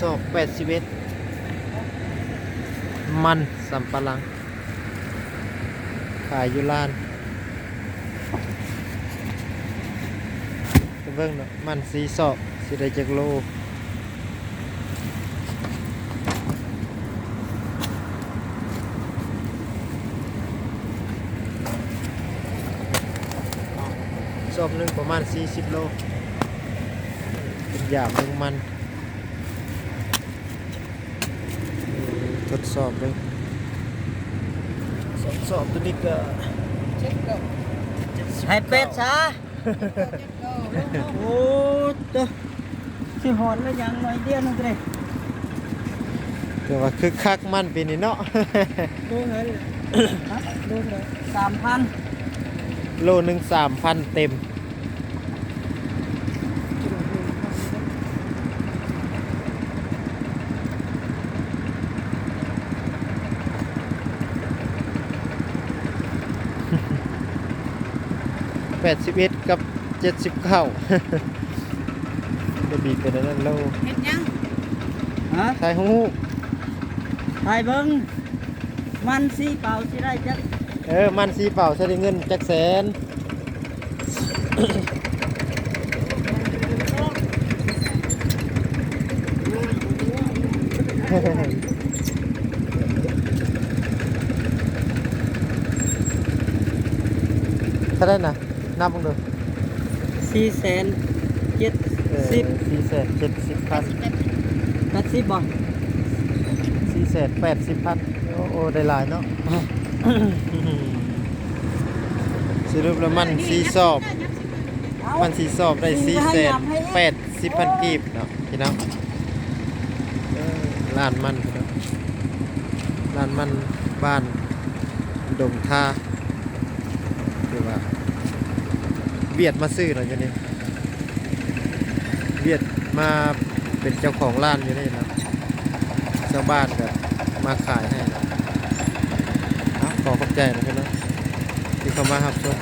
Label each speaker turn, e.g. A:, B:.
A: สอบแปดสิบเอ็ดมันสำปะหลัง ขายอยู่ร้านเบิ่งเนาะมันสีสอบสิได้จักโลสอบหนึ่งประมาณ 40 โลเป็นหยาบเป็นมันอืม ทดสอบเลยสอบสอบตัวนี้ก็
B: ให้เป็ดซะโอ้ตัวสิหอนแล้วยังหน่อยเดียวนึงเลย
A: ถือว่าคึกคักมันปีนี้เนาะ
B: ดูเลยฮะดูเลยสามพัน
A: โลหนึ่งสามพันเต็ม แปดสิบเอ็ดกับเจ็ดสิบเก้าจะบีบไปนั่นโล
C: เห็นยัง
B: ฮะ
A: ใส่หู
B: ไปเบิ้งมันสีเปล่าสิได้จัก
A: เออ มันสีเป่าใช้ได้เงินจักแสนเท่าไหรนะ นับมึงดู
B: สี่แสนเจ็ดสิบ
A: สี่แสนเจ็ดสิบพัน
B: แปดสิบบ่
A: สี่แสนแปดสิบพันโอ้โอ้ได้หลายเนาะสรุปแล้วมันสีสอบ มันสีสอบได้สี่แสนแปดสิบพันกีบเนาะพี่น้องเออร้านมันพี่น้องร้านมันบ้านดงท่าคือว่า เบียดมาซื้อเนาะอยู่นี่เบียดมาเป็นเจ้าของร้านอยู่นี่เนาะชาวบ้านก็มาขายให้นะเขอขอบใจนะพี่น้องที่เข้ามาครับชม